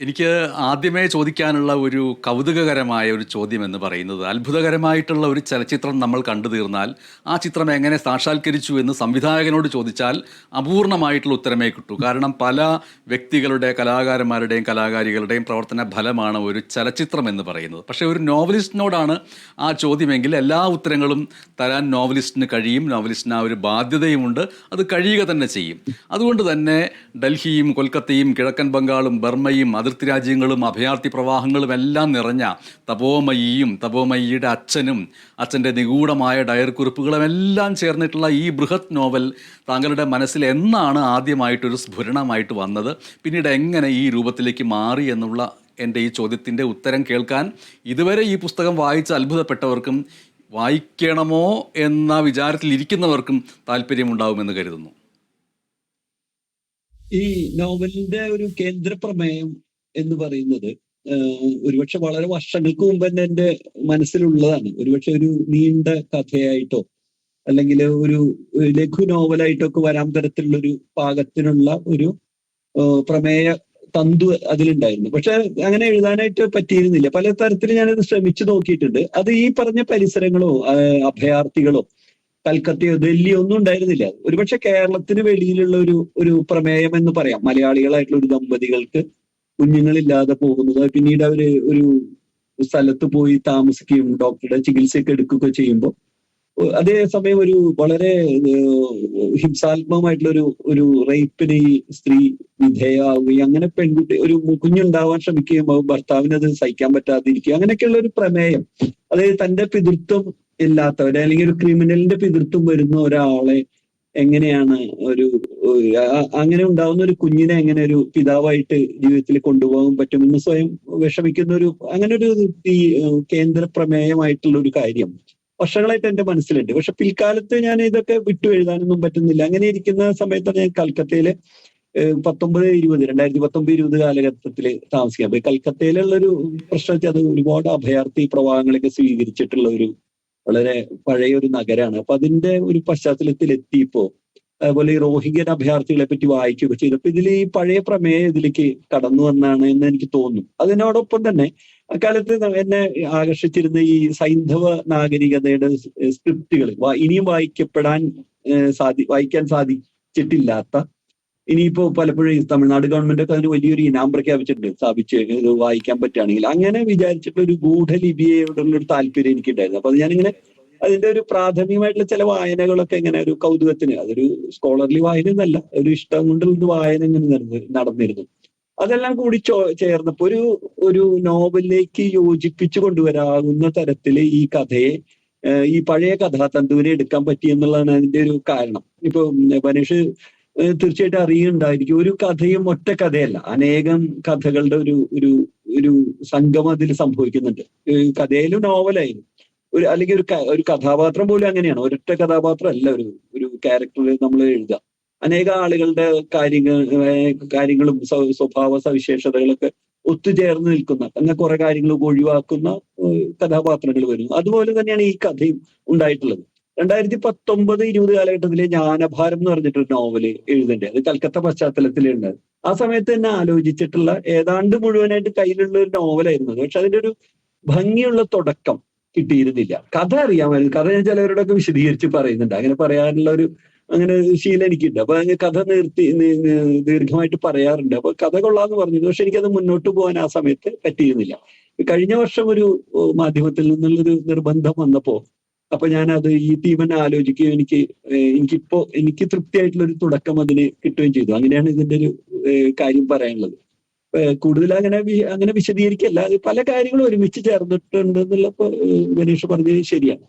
എനിക്ക് ആദ്യമേ ചോദിക്കാനുള്ള ഒരു കൗതുകകരമായ ഒരു ചോദ്യം എന്ന് പറയുന്നത് അത്ഭുതകരമായിട്ടുള്ള ഒരു ചലച്ചിത്രം നമ്മൾ കണ്ടു തീർന്നാൽ ആ ചിത്രം എങ്ങനെ സാക്ഷാത്കരിച്ചു എന്ന് സംവിധായകനോട് ചോദിച്ചാൽ അപൂർണമായിട്ടുള്ള ഉത്തരമേ കിട്ടൂ. കാരണം പല വ്യക്തികളുടെ കലാകാരന്മാരുടെയും കലാകാരികളുടെയും പ്രവർത്തന ഫലമാണ് ഒരു ചലച്ചിത്രം എന്ന് പറയുന്നത്. പക്ഷേ ഒരു നോവലിസ്റ്റിനോടാണ് ആ ചോദ്യമെങ്കിൽ എല്ലാ ഉത്തരങ്ങളും തരാൻ നോവലിസ്റ്റിന് കഴിയും നോവലിസ്റ്റിന് ആ ഒരു ബാധ്യതയുമുണ്ട് അത് കഴിയുക തന്നെ ചെയ്യും. അതുകൊണ്ട് തന്നെ ഡൽഹിയും കൊൽക്കത്തയും കിഴക്കൻ ബംഗാളും ബർമ്മയും അതിർത്തി രാജ്യങ്ങളും അഭയാർത്ഥി പ്രവാഹങ്ങളും എല്ലാം നിറഞ്ഞ തപോമയ്യയും തപോമയ്യയുടെ അച്ഛനും അച്ഛന്റെ നിഗൂഢമായ ഡയറി കുറിപ്പുകളും എല്ലാം ചേർന്നിട്ടുള്ള ഈ ബൃഹത് നോവൽ താങ്കളുടെ മനസ്സിൽ എന്നാണ് ആദ്യമായിട്ടൊരു സ്ഫുരണമായിട്ട് വന്നത്? പിന്നീട് എങ്ങനെ ഈ രൂപത്തിലേക്ക് മാറി എന്നുള്ള എന്റെ ഈ ചോദ്യത്തിന്റെ ഉത്തരം കേൾക്കാൻ ഇതുവരെ ഈ പുസ്തകം വായിച്ച് അത്ഭുതപ്പെട്ടവർക്കും വായിക്കണമോ എന്ന വിചാരത്തിൽ ഇരിക്കുന്നവർക്കും താല്പര്യമുണ്ടാവുമെന്ന് കരുതുന്നു. ഈ നോവലിന്റെ ഒരു കേന്ദ്ര പ്രമേയം എന്ന് പറയുന്നത് ഒരുപക്ഷെ വളരെ വർഷങ്ങൾക്ക് മുമ്പ് തന്നെ എന്റെ മനസ്സിലുള്ളതാണ്. ഒരുപക്ഷെ ഒരു നീണ്ട കഥയായിട്ടോ അല്ലെങ്കിൽ ഒരു ലഘു നോവലായിട്ടോ ഒക്കെ വരാൻ തരത്തിലുള്ള ഒരു പാകത്തിനുള്ള ഒരു പ്രമേയ തന്തു അതിലുണ്ടായിരുന്നു. പക്ഷെ അങ്ങനെ എഴുതാനായിട്ട് പറ്റിയിരുന്നില്ല. പല തരത്തിൽ ഞാനത് ശ്രമിച്ചു നോക്കിയിട്ടുണ്ട്. അത് ഈ പറഞ്ഞ പരിസരങ്ങളോ അഭയാർത്ഥികളോ കൽക്കത്തയോ ഡൽഹിയോ ഒന്നും ഉണ്ടായിരുന്നില്ല. ഒരുപക്ഷെ കേരളത്തിന് വെളിയിലുള്ള ഒരു ഒരു പ്രമേയം എന്ന് പറയാം. മലയാളികളായിട്ടുള്ള ഒരു ദമ്പതികൾക്ക് കുഞ്ഞുങ്ങളില്ലാതെ പോകുന്നത്. പിന്നീട് അവർ ഒരു സ്ഥലത്ത് പോയി താമസിക്കുകയും ഡോക്ടറുടെ ചികിത്സയൊക്കെ എടുക്കുകയൊക്കെ ചെയ്യുമ്പോൾ അതേസമയം ഒരു വളരെ ഹിംസാത്മകമായിട്ടുള്ള ഒരു ഒരു റേപ്പിന് ഈ സ്ത്രീ വിധേയമാവുകയും അങ്ങനെ പെൺകുട്ടി ഒരു കുഞ്ഞുണ്ടാവാൻ ശ്രമിക്കുകയും ഭർത്താവിന് സഹിക്കാൻ പറ്റാതിരിക്കുക അങ്ങനെയൊക്കെയുള്ള ഒരു പ്രമേയം. അതായത് തന്റെ പിതൃത്വം ഇല്ലാത്തവരെ അല്ലെങ്കിൽ ഒരു ക്രിമിനലിന്റെ പിതൃത്വം വരുന്ന ഒരാളെ എങ്ങനെയാണ് ഒരു അങ്ങനെ ഉണ്ടാവുന്ന ഒരു കുഞ്ഞിനെ എങ്ങനെ ഒരു പിതാവായിട്ട് ജീവിതത്തിൽ കൊണ്ടുപോകാൻ പറ്റുമെന്ന് സ്വയം വിഷമിക്കുന്ന ഒരു അങ്ങനെ ഒരു ഈ കേന്ദ്ര പ്രമേയമായിട്ടുള്ള ഒരു കാര്യം. വർഷങ്ങളായിട്ട് എന്റെ മനസ്സിലുണ്ട്. പക്ഷെ പിൽക്കാലത്ത് ഞാൻ ഇതൊക്കെ വിട്ടു എഴുതാനൊന്നും പറ്റുന്നില്ല. അങ്ങനെ ഇരിക്കുന്ന സമയത്താണ് ഞാൻ കൽക്കത്തയിലെ പത്തൊമ്പത് ഇരുപത് രണ്ടായിരത്തി പത്തൊമ്പത് ഇരുപത് കാലഘട്ടത്തിൽ താമസിക്കാം പോയി. കൽക്കത്തയിലുള്ള ഒരു പ്രശ്നം വെച്ചാൽ അത് ഒരുപാട് അഭയാർത്ഥി പ്രവാഹങ്ങളൊക്കെ സ്വീകരിച്ചിട്ടുള്ള ഒരു വളരെ പഴയ ഒരു നഗരമാണ് അപ്പൊ അതിന്റെ ഒരു പശ്ചാത്തലത്തിൽ എത്തിയപ്പോ അതുപോലെ ഈ റോഹിംഗ്യൻ അഭയാർത്ഥികളെ പറ്റി വായിക്കുകയൊക്കെ ചെയ്തപ്പോ ഇതിൽ ഈ പഴയ പ്രമേയം ഇതിലേക്ക് കടന്നു വന്നാണ് എന്ന് എനിക്ക് തോന്നുന്നു. അതിനോടൊപ്പം തന്നെ അക്കാലത്ത് എന്നെ ആകർഷിച്ചിരുന്ന ഈ സൈന്ധവ നാഗരികതയുടെ സ്ക്രിപ്റ്റുകൾ ഇനിയും വായിക്കപ്പെടാൻ സാധി വായിക്കാൻ സാധിച്ചിട്ടില്ലാത്ത ഇനിയിപ്പോ പലപ്പോഴും തമിഴ്നാട് ഗവൺമെന്റ് ഒക്കെ അതിന് വലിയൊരു ഇനാം പ്രഖ്യാപിച്ചിട്ടുണ്ട്. സ്ഥാപിച്ച് വായിക്കാൻ പറ്റുകയാണെങ്കിൽ. അങ്ങനെ വിചാരിച്ചിട്ടുള്ള ഒരു ഗൂഢലിപിയോടുള്ള ഒരു താല്പര്യം എനിക്കുണ്ടായിരുന്നു. അപ്പൊ അത് ഞാനിങ്ങനെ അതിന്റെ ഒരു പ്രാഥമികമായിട്ടുള്ള ചില വായനകളൊക്കെ ഇങ്ങനെ ഒരു കൗതുകത്തിന് അതൊരു സ്കോളർലി വായന എന്നല്ല ഒരു ഇഷ്ടം കൊണ്ടുള്ള ഒരു വായന ഇങ്ങനെ നടന്ന് നടന്നിരുന്നു. അതെല്ലാം കൂടി ചോ ചേർന്നപ്പോ ഒരു ഒരു നോവലിലേക്ക് യോജിപ്പിച്ചു കൊണ്ടുവരാവുന്ന തരത്തിൽ ഈ കഥയെ ഈ പഴയ കഥാതന്തുവിനെ എടുക്കാൻ പറ്റി എന്നുള്ളതാണ് അതിന്റെ ഒരു കാരണം. ഇപ്പൊ മനീഷ് തീർച്ചയായിട്ടും അറിയുന്നുണ്ടായിരിക്കും. ഒരു കഥയും ഒറ്റ കഥയല്ല. അനേകം കഥകളുടെ ഒരു ഒരു ഒരു സംഗമം അതിൽ സംഭവിക്കുന്നുണ്ട്. കഥയിലും നോവലായിരുന്നു ഒരു അല്ലെങ്കിൽ ഒരു ഒരു കഥാപാത്രം പോലും അങ്ങനെയാണ്. ഒരൊറ്റ കഥാപാത്രം അല്ല ഒരു ഒരു ക്യാരക്ടർ നമ്മൾ എഴുതുക. അനേക ആളുകളുടെ കാര്യങ്ങൾ കാര്യങ്ങളും സ്വഭാവ സവിശേഷതകളൊക്കെ ഒത്തുചേർന്ന് നിൽക്കുന്ന അങ്ങനെ കുറെ കാര്യങ്ങൾ ഒഴിവാക്കുന്ന കഥാപാത്രങ്ങൾ വരുന്നു. അതുപോലെ തന്നെയാണ് ഈ കഥയും ഉണ്ടായിട്ടുള്ളത്. രണ്ടായിരത്തി പത്തൊമ്പത് ഇരുപത് കാലഘട്ടത്തിലെ ജ്ഞാനഭാരം എന്ന് പറഞ്ഞിട്ടൊരു നോവൽ എഴുതണ്ടേ അത് കൽക്കത്ത പശ്ചാത്തലത്തിലുണ്ട് ആ സമയത്ത് തന്നെ ആലോചിച്ചിട്ടുള്ള ഏതാണ്ട് മുഴുവനായിട്ട് കയ്യിലുള്ള ഒരു നോവലായിരുന്നു പക്ഷെ അതിന്റെ ഒരു ഭംഗിയുള്ള തുടക്കം കിട്ടിയിരുന്നില്ല. കഥ അറിയാമായിരുന്നു. കഥ ഞാൻ ചിലവരോടൊക്കെ വിശദീകരിച്ച് പറയുന്നുണ്ട്. അങ്ങനെ പറയാനുള്ള ഒരു അങ്ങനെ ശീലം എനിക്കുണ്ട്. അപ്പൊ കഥ നിർത്തി ദീർഘമായിട്ട് പറയാറുണ്ട്. അപ്പൊ കഥ കൊള്ളാന്ന് പറഞ്ഞു പക്ഷെ എനിക്കത് മുന്നോട്ട് പോകാൻ ആ സമയത്ത് പറ്റിയിരുന്നില്ല. കഴിഞ്ഞ വർഷം ഒരു മാധ്യമത്തിൽ നിന്നുള്ളൊരു നിർബന്ധം വന്നപ്പോ അപ്പൊ ഞാൻ അത് ഈ തീമൻ ആലോചിക്കുകയും എനിക്ക് എനിക്കിപ്പോ എനിക്ക് തൃപ്തിയായിട്ടുള്ള ഒരു തുടക്കം അതിന് കിട്ടുകയും ചെയ്തു. അങ്ങനെയാണ് ഇതിന്റെ ഒരു കാര്യം പറയാനുള്ളത്. കൂടുതൽ അങ്ങനെ അങ്ങനെ വിശദീകരിക്കല്ല. പല കാര്യങ്ങളും ഒരുമിച്ച് ചേർന്നിട്ടുണ്ട് എന്നുള്ളപ്പോ ഗണേഷ് പറഞ്ഞത് ശരിയാണ്.